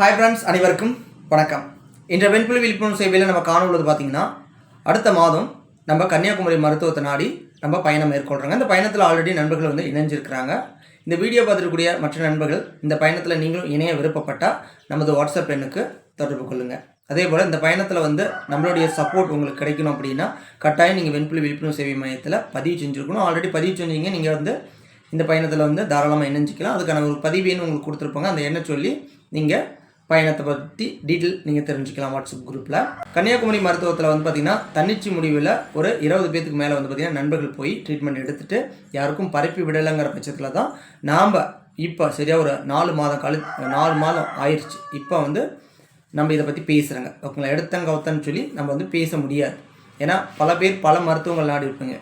Hi friends அனைவருக்கும் வணக்கம். இன்ற வெண்புலி விழிப்புணர்வு சேவையில் நம்ம காணுள்ளது பார்த்தீங்கன்னா அடுத்த மாதம் நம்ம கன்னியாகுமரி மருத்துவத்தை நாடி நம்ம பயணம் மேற்கொள்கிறாங்க இந்த பயணத்தில் ஆல்ரெடி நண்பர்கள் வந்து இணைஞ்சிருக்கிறாங்க. இந்த வீடியோ பார்த்துருக்கூடிய மற்ற நண்பர்கள் இந்த பயணத்தில் நீங்களும் இணைய விருப்பப்பட்டால் நமது வாட்ஸ்அப் எண்ணுக்கு தொடர்பு கொள்ளுங்கள் அதே போல் இந்த பயணத்தில் வந்து நம்மளுடைய சப்போர்ட் உங்களுக்கு கிடைக்கணும் அப்படின்னா கட்டாயம் நீங்கள் வெண்புலி விழிப்புணர்வு சேவை மையத்தில் பதிவு செஞ்சுருக்கணும். ஆல்ரெடி பதிவு செஞ்சீங்க நீங்கள் வந்து இந்த பயணத்தில் வந்து தாராளமாக இணைஞ்சிக்கலாம். அதுக்கான ஒரு பதிவேன்னு உங்களுக்கு கொடுத்துருப்பாங்க. அந்த எண்ணை சொல்லி நீங்கள் பயணத்தை பற்றி டீட்டெயில் நீங்கள் தெரிஞ்சுக்கலாம் வாட்ஸ்அப் குரூப்பில் கன்னியாகுமரி மருத்துவத்தில் வந்து பார்த்திங்கன்னா தன்னிச்சு முடிவில் ஒரு இருபது பேத்துக்கு மேலே வந்து பார்த்திங்கன்னா நண்பர்கள் போய் ட்ரீட்மெண்ட் எடுத்துகிட்டு யாருக்கும் பரப்பி விடலைங்கிற பட்சத்தில் தான் நாம் இப்போ சரியாக ஒரு நாலு மாதம் கழு நாலு மாதம் ஆயிடுச்சு இப்போ வந்து நம்ம இதை பற்றி பேசுகிறோங்க ஓகேங்களா? எடுத்தங்க கவுத்தன்னு சொல்லி நம்ம வந்து பேச முடியாது. ஏன்னா பல பேர் பல மருத்துவங்கள் நாடி இருப்பீங்க.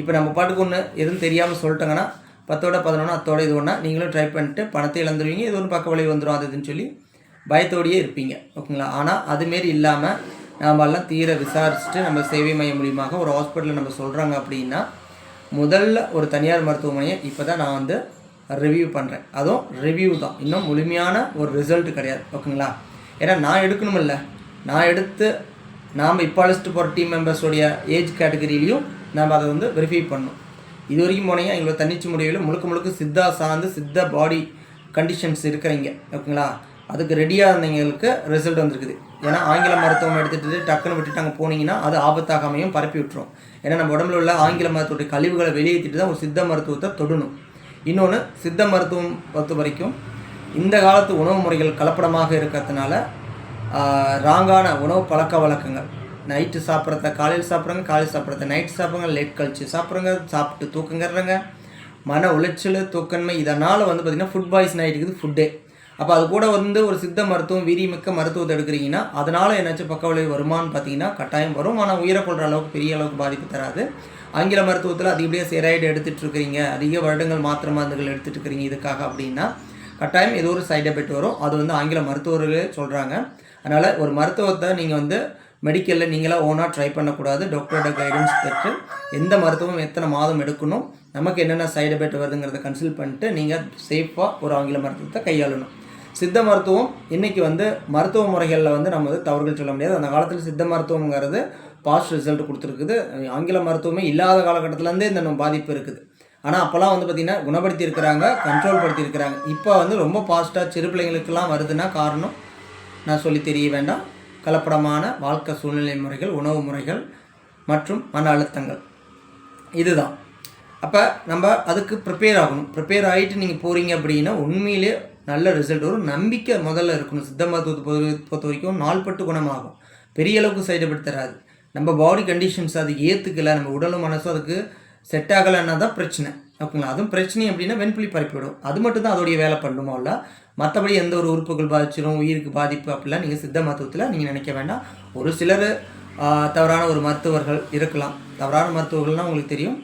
இப்போ நம்ம பாட்டுக்கு ஒன்று எதுவும் தெரியாமல் சொல்லிட்டாங்கன்னா பத்தோட பதினொன்று அத்தோட இது ஒன்றா நீங்களும் ட்ரை பண்ணிட்டு பணத்தை இழந்துருவீங்க இது ஒன்று பக்க வழி வந்துடும் அது இதுன்னு சொல்லி பயத்தோடையே இருப்பீங்க ஓகேங்களா? ஆனால் அதுமாரி இல்லாமல் நாமெல்லாம் தீர விசாரிச்சுட்டு நம்ம சேவை மையம் மூலியமாக ஒரு ஹாஸ்பிட்டலில் நம்ம சொல்கிறாங்க அப்படின்னா முதல்ல ஒரு தனியார் மருத்துவமனையை இப்போ தான் நான் வந்து ரிவ்யூ பண்ணுறேன் அதுவும் ரிவ்யூ தான். இன்னும் முழுமையான ஒரு ரிசல்ட் கிடையாது ஓகேங்களா? ஏன்னா நான் எடுக்கணுமில்ல. நான் எடுத்து நாம் இப்போ அழைச்சிட்டு போகிற டீம் மெம்பர்ஸோடைய ஏஜ் கேட்டகரியிலையும் நாம் அதை வந்து வெரிஃபை பண்ணணும். இது வரைக்கும் போனீங்க எங்களோட தன்னிச்சு முடிவில் முழுக்க முழுக்க சித்தா சார்ந்து சித்தா பாடி கண்டிஷன்ஸ் இருக்கிறீங்க ஓகேங்களா? அதுக்கு ரெடியாக இருந்தவங்களுக்கு ரிசல்ட் வந்திருக்குது. ஏன்னா ஆங்கில மருத்துவம் எடுத்துகிட்டு டக்குன்னு விட்டுட்டு அங்கே போனீங்கன்னா அது ஆபத்தாகாமையும் பரப்பி விட்டுரும். ஏன்னா நம்ம உடம்புல உள்ள ஆங்கில மருத்துவத்துடைய கழிவுகளை வெளியேற்றிட்டு தான் ஒரு சித்த மருத்துவத்தை தொடணும். இன்னொன்று சித்த மருத்துவம் பொறுத்த வரைக்கும் இந்த காலத்து உணவு முறைகள் கலப்படமாக இருக்கிறதுனால ராங்கான உணவு பழக்க வழக்கங்கள். நைட்டு சாப்பிட்றத காலையில் சாப்பிட்றாங்க காலையில் சாப்பிட்றத நைட் சாப்பிட்றாங்க லேட் கழிச்சு சாப்பிட்றாங்க சாப்பிட்டு தூக்கங்கிறறாங்க மன உளைச்சல் தூக்கன்மை இதனால் வந்து பார்த்திங்கன்னா ஃபுட் பாய்ஸ் ஆகிட்டுக்குது ஃபுட்டே அப்போ அது கூட வந்து ஒரு சித்த மருத்துவம் வீரியமிக்க மருத்துவத்தை எடுக்கிறீங்கன்னா அதனால் என்னாச்சும் பக்க விளைவு வருமான்னு பார்த்தீங்கன்னா கட்டாயம் வரும். ஆனால் உயிரை கொள்கிற அளவுக்கு பெரிய அளவுக்கு பாதிப்பு தராது. ஆங்கில மருத்துவத்தில் அதிகப்படியாக ஸ்டெராய்டு எடுத்துகிட்டு இருக்கிறீங்க அதிக வருடங்கள் மாத்திரை மருந்துகள் எடுத்துகிட்டு இருக்கிறீங்க இதுக்காக அப்படின்னா கட்டாயம் ஏதோ ஒரு சைடு எஃபெக்ட் வரும். அது வந்து ஆங்கில மருத்துவர்களே சொல்கிறாங்க அதனால் ஒரு மருத்துவத்தை நீங்கள் வந்து மெடிக்கலில் நீங்களாக ஓனாக ட்ரை பண்ணக்கூடாது. டாக்டரோட கைடன்ஸ் பெற்று எந்த மருத்துவம் எத்தனை மாதம் எடுக்கணும் நமக்கு என்னென்ன சைடு எஃபெக்ட் வருதுங்கிறத கன்சல்ட் பண்ணிட்டு நீங்கள் சேஃபாக ஒரு ஆங்கில மருத்துவத்தை கையாளணும். சித்த மருத்துவம் இன்றைக்கி வந்து மருத்துவ முறைகளில் வந்து நம்ம வந்து தவறுகள் சொல்ல முடியாது. அந்த காலத்தில் சித்த மருத்துவங்கிறது பாஸ்ட் ரிசல்ட் கொடுத்துருக்குது. ஆங்கில மருத்துவமே இல்லாத காலகட்டத்திலேருந்தே இந்த நம்ம பாதிப்பு இருக்குது. ஆனால் அப்போல்லாம் வந்து பார்த்திங்கன்னா குணப்படுத்தி இருக்கிறாங்க கண்ட்ரோல் படுத்தியிருக்கிறாங்க இப்போ வந்து ரொம்ப ஃபாஸ்ட்டாக சிறு பிள்ளைங்களுக்கெல்லாம் வருதுன்னா காரணம் நான் சொல்லி தெரிய வேண்டாம். கலப்படமான வாழ்க்கை சூழ்நிலை முறைகள் உணவு முறைகள் மற்றும் மன அழுத்தங்கள். இதுதான். அப்போ நம்ம அதுக்கு ப்ரிப்பேர் ஆகணும். ப்ரிப்பேர் ஆகிட்டு நீங்கள் போகிறீங்க அப்படின்னா உண்மையிலே நல்ல ரிசல்ட் வரும் நம்பிக்கை முதல்ல இருக்கணும். சித்த மருத்துவத்தை பொறுத்த பொறுத்த வரைக்கும் நாள்பட்டு குணமாகும். பெரிய அளவுக்கு சைடு எஃபெக்ட் தராது. நம்ம பாடி கண்டிஷன்ஸ் அது ஏற்றுக்கல நம்ம உடலும் மனசும் அதுக்கு செட் ஆகலைன்னா தான் பிரச்சனை. ஓகேங்களா? அதுவும் பிரச்சனை அப்படின்னா வெண்புலி பரப்பிவிடும் அது மட்டும் தான் அதோடைய வேலை பண்ணுமோ இல்லை மற்றபடி எந்த ஒரு உறுப்புகள் பாதிச்சிடும் உயிருக்கு பாதிப்பு அப்படிலாம் நீங்கள் சித்த மருத்துவத்தில் நீங்கள் நினைக்க வேண்டாம். ஒரு சிலர் தவறான ஒரு மருத்துவர்கள் இருக்கலாம். தவறான மருத்துவர்கள்னால் உங்களுக்கு தெரியும்.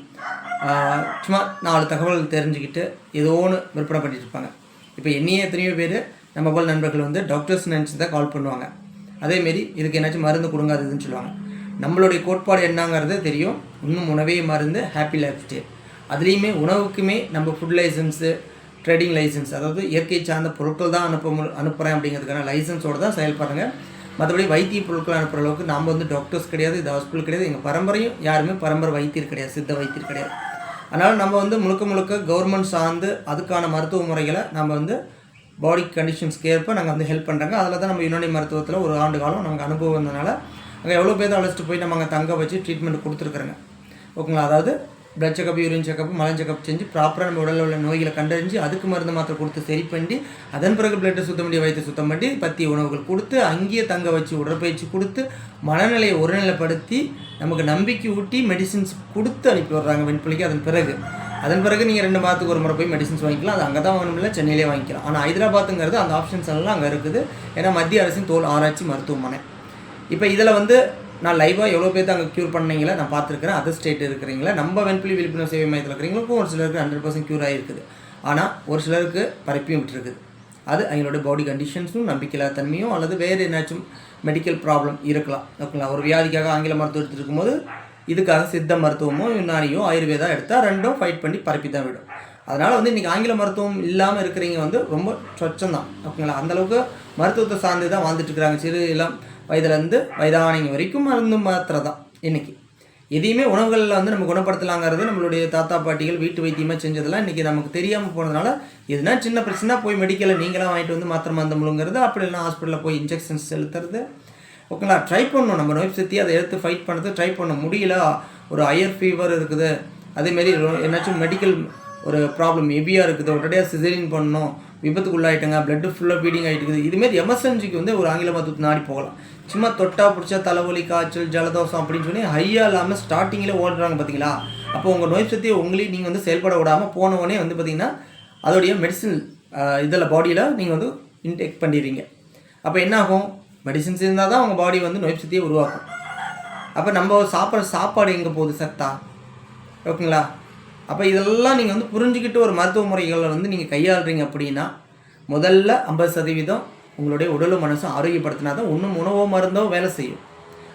சும்மா நாலு தகவல் தெரிஞ்சுக்கிட்டு ஏதோ ஒன்று விற்பனை பண்ணிட்டு இருப்பாங்க. இப்போ என்னையே எத்தனையோ பேர் நம்ம போல் நண்பர்கள் வந்து டாக்டர்ஸ் நினச்சி தான் கால் பண்ணுவாங்க. அதேமாரி இதுக்கு என்னாச்சும் மருந்து கொடுங்க அது இதுன்னு சொல்லுவாங்க. நம்மளுடைய கோட்பாடு என்னங்கிறது தெரியும். இன்னும் உணவே மருந்து ஹாப்பி லைஃப் ஸ்டைல் அதுலேயுமே உணவுக்குமே நம்ம ஃபுட் லைசன்ஸு ட்ரேடிங் லைசன்ஸ் அதாவது இயற்கை சார்ந்த பொருட்கள் தான் அனுப்ப மு- அனுப்புகிறேன் அப்படிங்கிறதுக்கான லைசன்ஸோடு தான் செயல்படுறாங்க. மற்றபடி வைத்திய பொருட்கள் அனுப்புகிற அளவுக்கு நாம் வந்து டாக்டர்ஸ் கிடையாது இது ஹாஸ்பிட்டல் கிடையாது. எங்கள் பரம்பரையும் யாருமே பரம்பரை வைத்தியர் கிடையாது சித்த வைத்தியர் கிடையாது. அதனால் நம்ம வந்து முழுக்க முழுக்க கவர்மெண்ட் சார்ந்து அதுக்கான மருத்துவ முறைகளை நம்ம வந்து பாடி கண்டிஷன்ஸ்க்கு ஏற்ப நாங்கள் வந்து ஹெல்ப் பண்ணுறாங்க அதில் தான் நம்ம யுனானி மருத்துவத்தில் ஒரு ஆண்டு காலம் நமக்கு அனுபவம் வந்ததுனால அங்கே எவ்வளோ பேர் அழைச்சிட்டு போய் நம்ம அங்கே தங்க வச்சு ட்ரீட்மெண்ட் கொடுத்துருக்குறோங்க. ஓகேங்களா? அதாவது பிளட் செக்கப் யூரின் செக்கப் மலம் செக்கப் செஞ்சு ப்ராப்பராக நம்ம உடலில் உள்ள நோய்களை கண்டறிஞ்சு அதுக்கு மருந்து மாத்திரை கொடுத்து சரி பண்ணி அதன் பிறகு பிளட்டை சுத்தம் பண்ணி வயிற்று சுத்தம் பண்ணி பற்றி உணவுகள் கொடுத்து அங்கேயே தங்க வச்சு உடற்பயிற்சி கொடுத்து மனநிலையை ஒருநிலைப்படுத்தி நமக்கு நம்பிக்கை ஊட்டி மெடிசின்ஸ் கொடுத்து அனுப்பி விடுறாங்க வெண்புலிக்கு அதன் பிறகு. அதன் பிறகு நீங்கள் ரெண்டு மாதத்துக்கு ஒரு முறை போய் மெடிசின்ஸ் வாங்கிக்கலாம். அது அங்கே தான் வாங்கணும்ல சென்னையிலே வாங்கிக்கலாம். ஆனால் ஹைதராபாத்துங்கிறது அந்த ஆப்ஷன்ஸ் எல்லாம் அங்கே இருக்குது. ஏன்னா மத்திய அரசின் தோல் ஆராய்ச்சி மருத்துவமனை. இப்போ இதில் வந்து நான் லைவாக எவ்வளோ பேர்த்து அங்கே க்யூர் பண்ணீங்களா நான் பார்த்துருக்கிறேன். அதர் ஸ்டேட் இருக்கிறீங்களா? நம்ம வெண்புலி விழிப்புணர்வு சேவை மையத்தில் இருக்கிறவங்களுக்கும் ஒரு சிலருக்கு ஹண்ட்ரட் பர்சன்ட் க்யூர் ஆகிருக்குது ஆனால் ஒரு சிலருக்கு பரப்பியும் விட்டுருக்குது. அது அவங்களோட பாடி கண்டிஷன்ஸும் நம்பிக்கையில்லா தன்மையும் அல்லது வேறு என்னாச்சும் மெடிக்கல் ப்ராப்ளம் இருக்கலாம். ஓகேங்களா? ஒரு வியாதிக்காக ஆங்கில மருத்துவம் எடுத்துட்டு இருக்கும்போது இதுக்காக சித்த மருத்துவமோ யுனானியோ ஆயுர்வேதா எடுத்தால் ரெண்டும் ஃபைட் பண்ணி பரப்பி தான் விடும். அதனால் வந்து இன்றைக்கி ஆங்கில மருத்துவம் இல்லாமல் இருக்கிறீங்க வந்து ரொம்ப சொச்சம் தான் ஓகேங்களா அந்தளவுக்கு மருத்துவத்தை சார்ந்து தான் வாழ்ந்துட்டு இருக்கிறாங்க. சிறு எல்லாம் வயதுலேருந்து வயதானவங்க வரைக்கும் மருந்து மாத்திரை தான் இன்றைக்கி எதையுமே உணவுகளில் வந்து நம்ம குணப்படுத்தலாங்கிறது நம்மளுடைய தாத்தா பாட்டிகள் வீட்டு வைத்தியமாக செஞ்சதெல்லாம் இன்றைக்கி நமக்கு தெரியாமல் போனதுனால எதுனா சின்ன பிரச்சனை போய் மெடிக்கலில் நீங்களாம் வாங்கிட்டு வந்து மாத்திரை மருந்து அப்படி இல்லைனா ஹாஸ்பிட்டலில் போய் இன்ஜெக்ஷன்ஸ் செலுத்துறது. ஓகேங்களா? ட்ரை பண்ணணும் நம்ம நோய் சுற்றி அதை எடுத்து ஃபைட் பண்ணுறது ட்ரை பண்ண முடியல. ஒரு ஹையர் ஃபீவர் இருக்குது. அதேமாரி என்னாச்சும் மெடிக்கல் ஒரு ப்ராப்ளம் ஹெவியாக இருக்குது. உடனடியாக சிசரின் பண்ணணும். விபத்துக்குள்ளாயிட்டங்க. பிளட்டு ஃபுல்லாக பீடிங் ஆகிட்டு இதுமாரி எமர்ஜென்சிக்கு வந்து ஒரு ஆங்கில மருத்துவத்தை நாடி போகலாம். சும்மா தொட்டா பிடிச்சா தலைவலி காய்ச்சல் ஜலதோஷம் அப்படின்னு சொல்லி ஹையாக இல்லாமல் ஸ்டார்டிங்கில் ஓடுறாங்க பார்த்தீங்களா அப்போ உங்கள் நோய் சக்தியை உங்களையும் நீங்கள் வந்து செயல்பட விடாமல் போனவொடனே வந்து பார்த்தீங்கன்னா அதோடைய மெடிசின் இதில் பாடியில் நீங்கள் வந்து இன்டேக் பண்ணிடுறீங்க. அப்போ என்ன ஆகும்? மெடிசின்ஸ் இருந்தால் தான் உங்கள் பாடி வந்து நோய் சக்தியை உருவாக்கும். அப்போ நம்ம சாப்பிட்ற சாப்பாடு எங்கே போகுது? சத்தா. ஓகேங்களா? அப்போ இதெல்லாம் நீங்கள் வந்து புரிஞ்சுக்கிட்டு ஒரு மருத்துவ முறைகளை வந்து நீங்கள் கையாளுறீங்க அப்படின்னா முதல்ல ஐம்பது சதவீதம் உங்களுடைய உடலும் மனசும் ஆரோக்கியப்படுத்தினா தான் இன்னும் உணவோ மருந்தோ வேலை செய்யும்.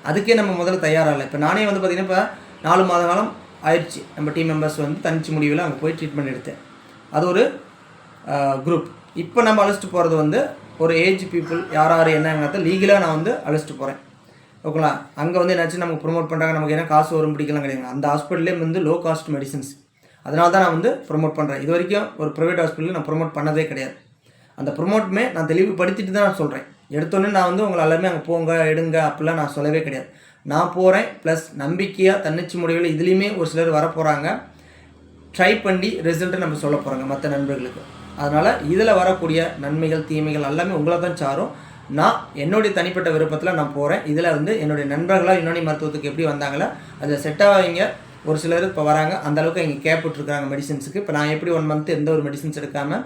அதுக்கே நம்ம முதல்ல தயாராகல இப்போ நானே வந்து பார்த்திங்கன்னா இப்போ நாலு மாத காலம் ஆயிடுச்சு. நம்ம டீம் மெம்பர்ஸ் வந்து தனிச்சு முடிவில் அங்கே போய் ட்ரீட்மெண்ட் எடுத்தேன். அது ஒரு குரூப் இப்போ நம்ம அழைச்சிட்டு போகிறது வந்து ஒரு ஏஜ் பீப்புள் யார் யார் என்னங்கிறத லீகலாக நான் வந்து அழைச்சிட்டு போகிறேன் ஓகேங்களா அங்கே வந்து என்னாச்சு? நமக்கு ப்ரொமோட் பண்ணுறாங்க நமக்கு என்ன காசு வரும் பிடிக்கலாம் கிடையாது அந்த ஹாஸ்பிட்டலே வந்து லோ காஸ்ட் மெடிசன்ஸ் அதனால தான் நான் வந்து ப்ரொமோட் பண்ணுறேன் இது வரைக்கும் ஒரு ப்ரைவேட் ஹாஸ்பிட்டலில் நான் ப்ரொமோட் பண்ணதே கிடையாது. அந்த ப்ரொமோட்டுமே நான் தெளிவுபடுத்திட்டு தான் நான் சொல்கிறேன் எடுத்தோன்னே நான் வந்து உங்களை எல்லாமே அங்கே போங்க எடுங்க அப்படிலாம் நான் சொல்லவே கிடையாது. நான் போகிறேன் ப்ளஸ் நம்பிக்கையாக தன்னிச்சு முடிவில் இதுலேயுமே ஒரு சிலர் வர போகிறாங்க ட்ரை பண்ணி ரிசல்ட்டை நம்ம சொல்ல போகிறாங்க மற்ற நண்பர்களுக்கு. அதனால் இதில் வரக்கூடிய நன்மைகள் தீமைகள் எல்லாமே உங்களை தான் சாரும். நான் என்னுடைய தனிப்பட்ட விருப்பத்தில் நான் போகிறேன் இதில் வந்து என்னுடைய நண்பர்களாக யுனானி மருத்துவத்துக்கு எப்படி வந்தாங்களோ அதில் செட் ஆகிங்க ஒரு சிலர் இப்போ வராங்க அந்த அளவுக்கு இங்கே கேப் விட்ருக்காங்க மெடிசின்ஸுக்கு இப்போ நான் எப்படி ஒன் மந்த் எந்த ஒரு மெடிசின்ஸ் எடுக்காமல்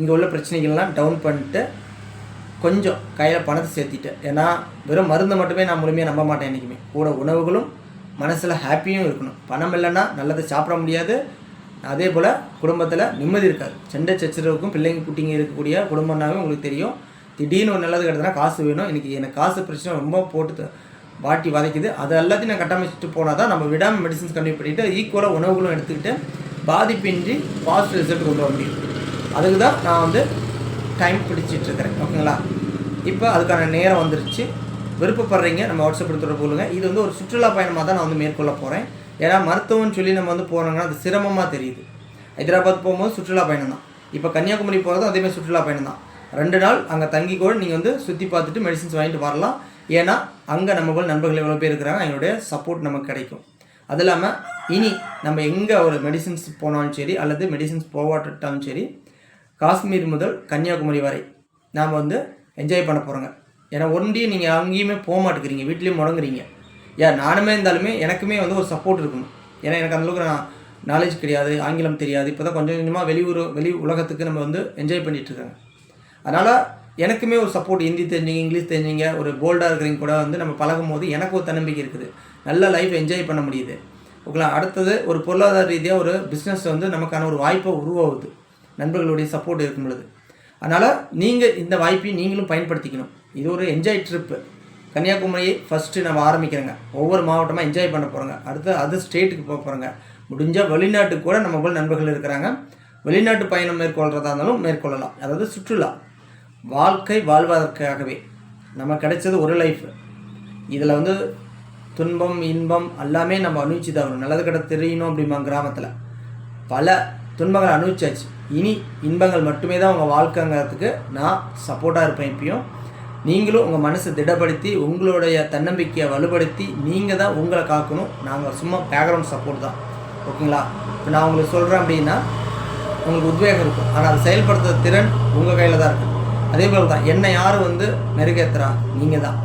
இங்கே உள்ள பிரச்சனைகள்லாம் டவுன் பண்ணிட்டு கொஞ்சம் கையில் பணத்தை சேர்த்திட்டு. ஏன்னா வெறும் மருந்தை மட்டுமே நான் முழுமையாக நம்ப மாட்டேன் என்றைக்குமே கூட உணவுகளும் மனசில் ஹாப்பியும் இருக்கணும். பணம் இல்லைன்னா நல்லதை சாப்பிட முடியாது. அதே போல் குடும்பத்தில் நிம்மதி இருக்காது. சண்டை சச்சரவுக்கும் பிள்ளைங்க குட்டிங்க இருக்கக்கூடிய குடும்பம்னாவே உங்களுக்கு தெரியும். திடீர்னு ஒரு நல்லது கிடதுனா காசு வேணும். இன்றைக்கி எனக்கு காசு பிரச்சனை ரொம்ப போட்டு வாட்டி வதைக்குது. அது எல்லாத்தையும் நான் கட்டமைச்சிட்டு போனால் தான் நம்ம விடாமல் மெடிசன்ஸ் கண்டினியூ பண்ணிவிட்டு ஈக்குவலாக உணவுகளும் எடுத்துக்கிட்டு பாதிப்பின்றி பாசிட்டிவ் ரிசல்ட் கொண்டு வர முடியும். அதுக்கு தான் நான் வந்து டைம் பிடிச்சிட்டு இருக்கிறேன் ஓகேங்களா இப்போ அதுக்கான நேரம் வந்துருச்சு. விருப்பப்படுறீங்க நம்ம வாட்ஸ்அப் தொடர்பு கொள்ளுங்க. இது வந்து ஒரு சுற்றுலா பயணமாக தான் நான் வந்து மேற்கொள்ள போகிறேன் ஏன்னா மருத்துவம்னு சொல்லி நம்ம வந்து போனோங்கன்னா அது சிரமமாக தெரியுது. ஹைதராபாத் போகும்போது சுற்றுலா பயணம் தான். இப்போ கன்னியாகுமரி போகிறதும் அதேமாதிரி சுற்றுலா பயணம் தான். ரெண்டு நாள் அங்கே தங்கி கூட நீங்கள் வந்து சுற்றி பார்த்துட்டு மெடிசின்ஸ் வாங்கிட்டு வரலாம். ஏன்னா அங்கே நம்ம போல் நண்பர்கள் எவ்வளோ பேர் இருக்கிறாங்க அவங்களுடைய சப்போர்ட் நமக்கு கிடைக்கும். அது இல்லாமல் இனி நம்ம எங்கே ஒரு மெடிசின்ஸ் போனாலும் சரி அல்லது மெடிசின்ஸ் போகாட்டாலும் சரி காஷ்மீர் முதல் கன்னியாகுமரி வரை நாம் வந்து என்ஜாய் பண்ண போகிறோங்க ஏன்னா ஒன்றியே நீங்கள் அங்கேயுமே போக மாட்டேங்கிறீங்க. வீட்லேயும் முடங்குறீங்க. ஏன் நானுமே இருந்தாலுமே எனக்குமே வந்து ஒரு சப்போர்ட் இருக்கணும். ஏன்னா எனக்கு அந்தளவுக்கு நான் நாலேஜ் கிடையாது ஆங்கிலம் தெரியாது. இப்போ தான் கொஞ்சம் கொஞ்சமாக வெளியூர் வெளி உலகத்துக்கு நம்ம வந்து என்ஜாய் பண்ணிகிட்ருக்காங்க அதனால் எனக்குமே ஒரு சப்போர்ட் ஹிந்தி தெரிஞ்சுங்க இங்கிலீஷ் தெரிஞ்சிங்க ஒரு போல்டாக இருக்கிறவங்க கூட வந்து நம்ம பழகும் போது எனக்கு ஒரு தன்னம்பிக்கை இருக்குது. நல்ல லைஃப் என்ஜாய் பண்ண முடியுது. ஓகேங்களா? அடுத்தது ஒரு பொருளாதார ரீதியாக ஒரு பிஸ்னஸ் வந்து நமக்கான ஒரு வாய்ப்பை உருவாகுது. நண்பர்களுடைய சப்போர்ட் இருக்கும் பொழுது. அதனால் நீங்கள் இந்த வாய்ப்பையும் நீங்களும் பயன்படுத்திக்கணும். இது ஒரு என்ஜாய் ட்ரிப்பு கன்னியாகுமரியை ஃபஸ்ட்டு நம்ம ஆரம்பிக்கிறோங்க. ஒவ்வொரு மாவட்டமாக என்ஜாய் பண்ண போகிறோங்க அடுத்து அது ஸ்டேட்டுக்கு போக போகிறோங்க முடிஞ்சால் வெளிநாட்டுக்கு கூட நம்ம போல் நண்பர்கள் இருக்கிறாங்க. வெளிநாட்டு பயணம் மேற்கொள்கிறதா இருந்தாலும் மேற்கொள்ளலாம். அதாவது சுற்றுலா. வாழ்க்கை வாழ்வதற்காகவே நம்ம கிடைச்சது ஒரு லைஃப் இதில் வந்து துன்பம் இன்பம் எல்லாமே நம்ம அனுபவிச்சு தான் நல்லது கிட்ட தெரியணும் அப்படிமா கிராமத்தில். பல துன்பங்களை அனுபவிச்சாச்சு. இனி இன்பங்கள் மட்டுமே தான் உங்கள் வாழ்க்கைங்கிறதுக்கு நான் சப்போர்ட்டாக இருப்பேன் இப்பயும். நீங்களும் உங்கள் மனசை திடப்படுத்தி உங்களுடைய தன்னம்பிக்கையை வலுப்படுத்தி நீங்கள் தான் உங்களை காக்கணும். நாங்கள் சும்மா பேக்ரவுண்ட் சப்போர்ட் தான். ஓகேங்களா? இப்போ நான் உங்களுக்கு சொல்கிறேன் அப்படின்னா உங்களுக்கு உத்வேகம் இருக்கும். ஆனால் அதை செயல்படுத்துகிற திறன் உங்கள் கையில் தான் இருக்குது அதே போல் தான் என்னை யார் வந்து மெருகேற்றுறா நீங்கள் தான்.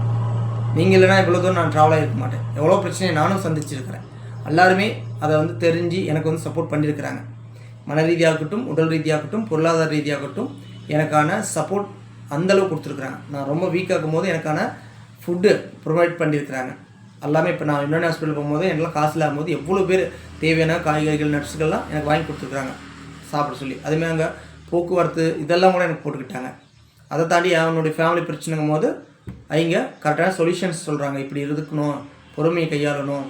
நீங்கள் இல்லைனா இவ்வளோ தூரம் நான் ட்ராவல் ஆகிருக்க மாட்டேன். எவ்வளோ பிரச்சனையை நானும் சந்திச்சிருக்கிறேன். எல்லாருமே அதை வந்து தெரிஞ்சு எனக்கு வந்து சப்போர்ட் பண்ணியிருக்கிறாங்க. மன ரீதியாகட்டும் உடல் ரீதியாகட்டும் பொருளாதார ரீதியாகட்டும் எனக்கான சப்போர்ட் அந்தளவு கொடுத்துருக்குறாங்க. நான் ரொம்ப வீக்காகும் போது எனக்கான ஃபுட்டு ப்ரொவைட் பண்ணியிருக்கிறாங்க. எல்லாமே இப்போ நான் இன்னொன்று ஹாஸ்பிட்டல் போகும்போது எனக்குலாம் காசு இல்லாத போது எவ்வளோ பேர் தேவையான காய்கறிகள் நட்ஸுகள்லாம் எனக்கு வாங்கி கொடுத்துருக்குறாங்க. சாப்பிட சொல்லி. அதுமாதிரி அங்கே போக்குவரத்து இதெல்லாம் கூட எனக்கு போட்டுக்கிட்டாங்க. அதை தாண்டி அவனுடைய ஃபேமிலி பிரச்சனைங்கும் போது அவங்க கரெக்டான சொல்யூஷன்ஸ் சொல்கிறாங்க இப்படி இருக்கணும் பொறுமையை கையாளணும்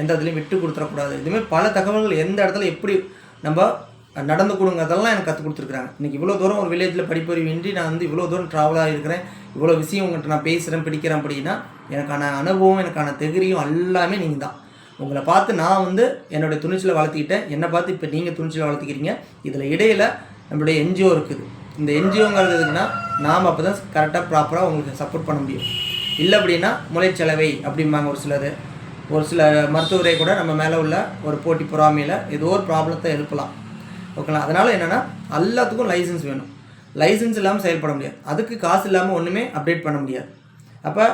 எந்த இடத்துலையும் விட்டு கொடுத்துடக்கூடாது இதுமாதிரி பல தகவல்கள் எந்த இடத்துல எப்படி நம்ம நடந்து கொடுங்க அதெல்லாம் எனக்கு கற்றுக் கொடுத்துருக்குறாங்க. இன்றைக்கி இவ்வளோ தூரம் ஒரு வில்லேஜில் படிப்பறிவின்றி நான் வந்து இவ்வளோ தூரம் ட்ராவல் இருக்கிறேன். இவ்வளோ விஷயம் உங்கள்கிட்ட நான் பேசுகிறேன் பிடிக்கிறேன் அப்படின்னா எனக்கான அனுபவம் எனக்கான தகுதியும் எல்லாமே நீங்கள் தான் உங்களை பார்த்து நான் வந்து என்னுடைய துணிச்சலை வளர்த்திக்கிட்டேன். என்னை பார்த்து இப்போ நீங்கள் துணிச்சலை வளர்த்துக்கிறீங்க. இதில் இடையில் நம்மளுடைய என்ஜிஓ இருக்குது. இந்த என்ஜிஓங்கிறது எதுக்குன்னா நாம் அப்போ தான் கரெக்டாக ப்ராப்பராக உங்களுக்கு சப்போர்ட் பண்ண முடியும். இல்லை அப்படின்னா முளைச்சலவை அப்படிம்பாங்க ஒரு சிலர். ஒரு சில மருத்துவரை கூட நம்ம மேலே உள்ள ஒரு போட்டி பொறாமையில் ஏதோ ஒரு ப்ராப்ளத்தை எழுப்பலாம். ஓகேங்களா? அதனால் என்னென்னா எல்லாத்துக்கும் லைசன்ஸ் வேணும். லைசன்ஸ் இல்லாமல் செயல்பட முடியாது. அதுக்கு காசு இல்லாமல் ஒன்றுமே அப்டேட் பண்ண முடியாது. அப்போ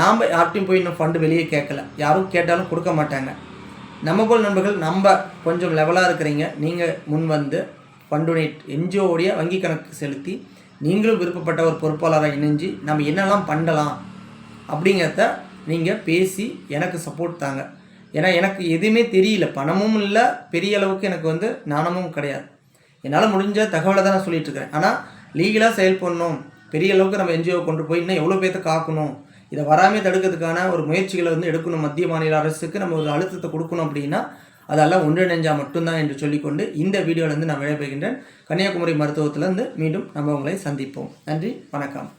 நாம் யார்ட்டையும் போய் இன்னும் ஃபண்டு வெளியே கேட்கல. யாரும் கேட்டாலும் கொடுக்க மாட்டாங்க. நம்ம போல் நண்பர்கள் நம்ம கொஞ்சம் லெவலாக இருக்கிறீங்க. நீங்கள் முன் வந்து ஃபண்டுனேட் என்ஜிஓடைய வங்கி கணக்கு செலுத்தி நீங்களும் விருப்பப்பட்ட ஒரு பொறுப்பாளராக இணைஞ்சு நம்ம என்னெல்லாம் பண்ணலாம் அப்படிங்கிறத நீங்கள் பேசி எனக்கு சப்போர்ட் தாங்க. ஏன்னா எனக்கு எதுவுமே தெரியல. பணமும் இல்லை பெரிய அளவுக்கு எனக்கு வந்து நாணமும் கிடையாது. என்னால் முடிஞ்ச தகவலை தான் நான் சொல்லிட்டு இருக்கேன். ஆனால் லீகலாக செயல்படணும் பெரிய அளவுக்கு நம்ம என்ஜிஓ கொண்டு போய் இன்னும் எவ்வளோ பேர்த்த காக்கணும்? இதை வராமல் தடுக்கிறதுக்கான ஒரு முயற்சிகளை வந்து எடுக்கணும். மத்திய மாநில அரசுக்கு நம்ம ஒரு அழுத்தத்தை கொடுக்கணும் அப்படின்னா அதெல்லாம் ஒன்றிணைஞ்சால் மட்டும்தான் என்று சொல்லிக்கொண்டு இந்த வீடியோவிலேருந்து நான் விடைபெறுகின்றேன். கன்னியாகுமரி மருத்துவத்திலேருந்து மீண்டும் நம்ம உங்களை சந்திப்போம். நன்றி வணக்கம்.